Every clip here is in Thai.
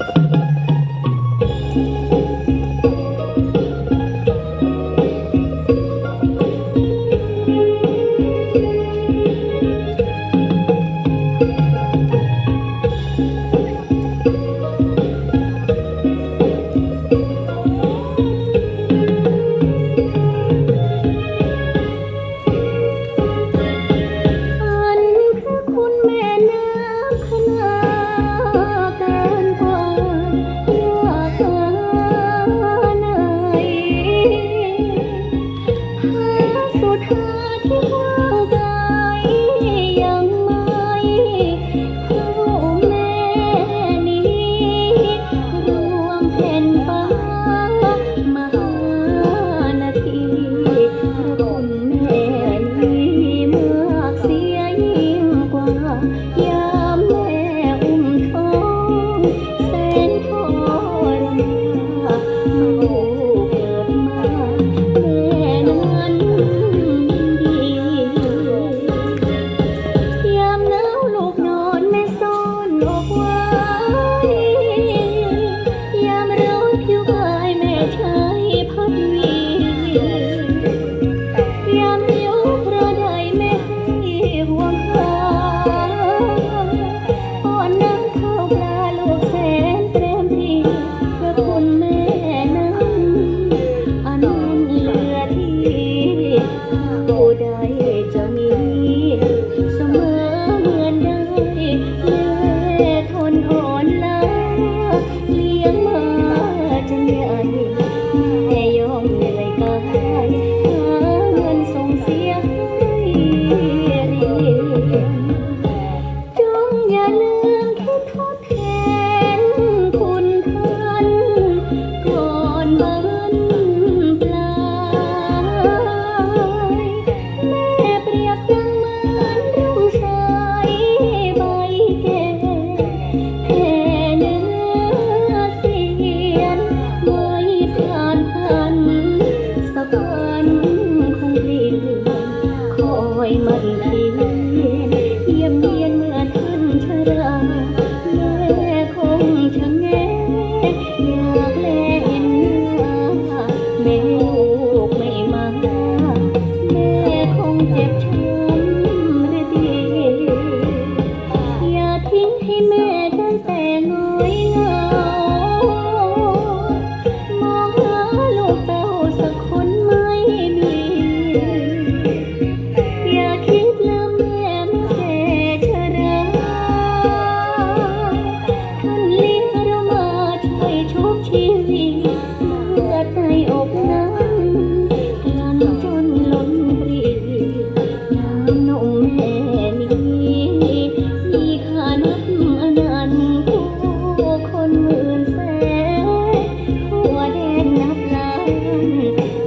you. the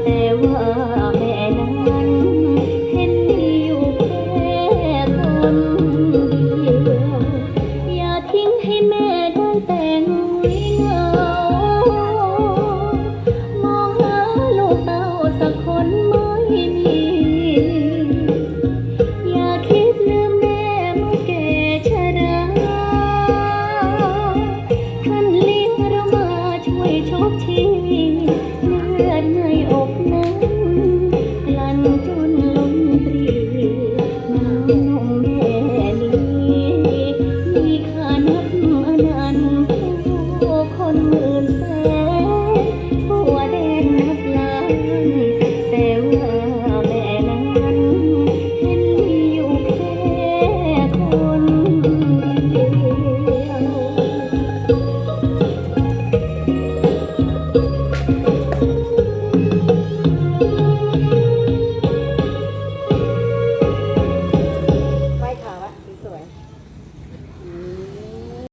แต่ว่าแม่นั้เห็นดีอยู่แค่คนเดียวอย่าทิ้งให้แม่ได้แต่งเหงามองหาลูกเต้สักคนไม่มีอย่าคิดลืมแม่มื่แก่ชราท่นเลี้ยงเรามาช่วยชกชี